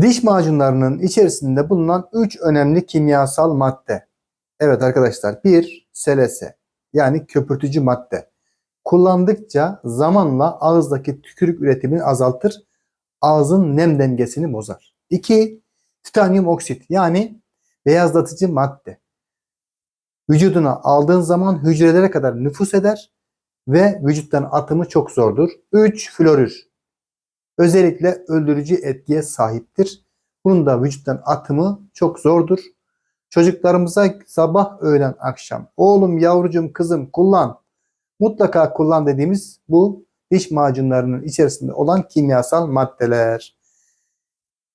Diş macunlarının içerisinde bulunan 3 önemli kimyasal madde. Evet arkadaşlar bir selese yani köpürtücü madde. Kullandıkça zamanla ağızdaki tükürük üretimini azaltır. Ağzın nem dengesini bozar. 2. Titanyum oksit yani beyazlatıcı madde. Vücuduna aldığın zaman hücrelere kadar nüfus eder ve vücuttan atımı çok zordur. 3. Florür. Özellikle öldürücü etkiye sahiptir. Bunun da vücuttan atımı çok zordur. Çocuklarımıza sabah, öğlen, akşam oğlum, yavrucum, kızım kullan. Mutlaka kullan dediğimiz bu diş macunlarının içerisinde olan kimyasal maddeler.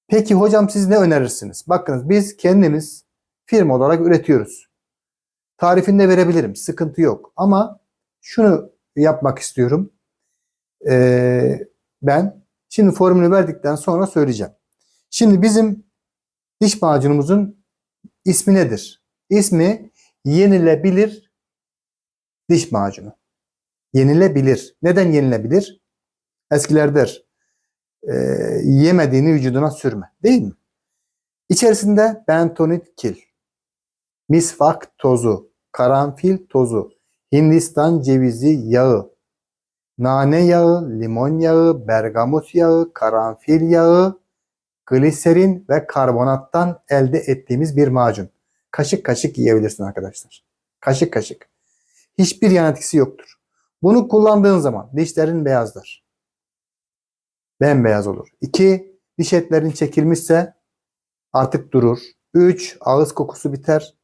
Peki hocam siz ne önerirsiniz? Bakınız biz kendimiz firma olarak üretiyoruz. Tarifini de verebilirim. Sıkıntı yok. Ama şunu yapmak istiyorum. Ee, ben şimdi formülü verdikten sonra söyleyeceğim. Şimdi bizim diş macunumuzun ismi nedir? İsmi yenilebilir diş macunu. Yenilebilir. Neden yenilebilir? Eskiler der e, yemediğini vücuduna sürme. Değil mi? İçerisinde bentonit kil, misvak tozu, karanfil tozu, Hindistan cevizi yağı, nane yağı, limon yağı, bergamot yağı, karanfil yağı, gliserin ve karbonattan elde ettiğimiz bir macun. Kaşık kaşık yiyebilirsin arkadaşlar. Kaşık kaşık. Hiçbir yan etkisi yoktur. Bunu kullandığın zaman dişlerin beyazlar. Bembeyaz olur. 2. Diş etlerin çekilmişse artık durur. 3. Ağız kokusu biter.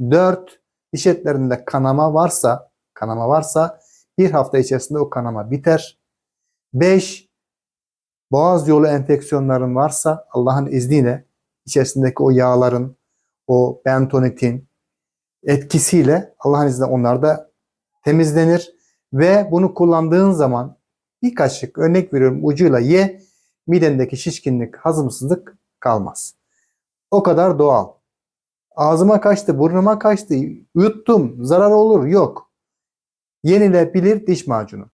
4. Diş etlerinde kanama varsa, kanama varsa bir hafta içerisinde o kanama biter. 5. Boğaz yolu enfeksiyonların varsa Allah'ın izniyle içerisindeki o yağların, o bentonitin etkisiyle Allah'ın izniyle onlar da temizlenir ve bunu kullandığın zaman bir kaşık örnek veriyorum ucuyla ye midendeki şişkinlik, hazımsızlık kalmaz. O kadar doğal. Ağzıma kaçtı, burnuma kaçtı, yuttum, zarar olur yok. Yenilebilir diş macunu.